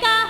Cả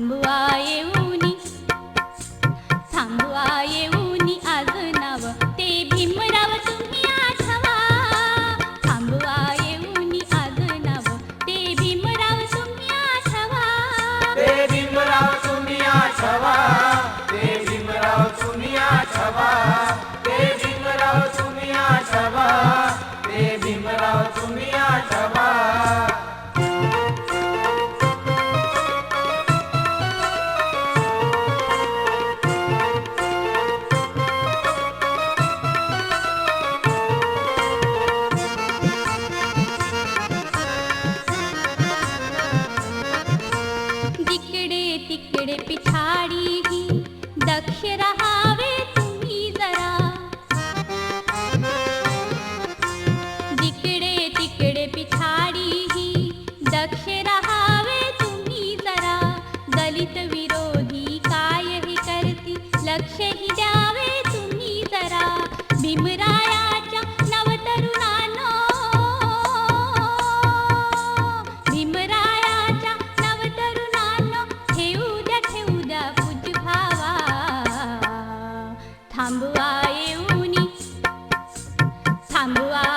அம்புவாயே तिकडे पिछाडी ही दक्ष रहावे I'm alive.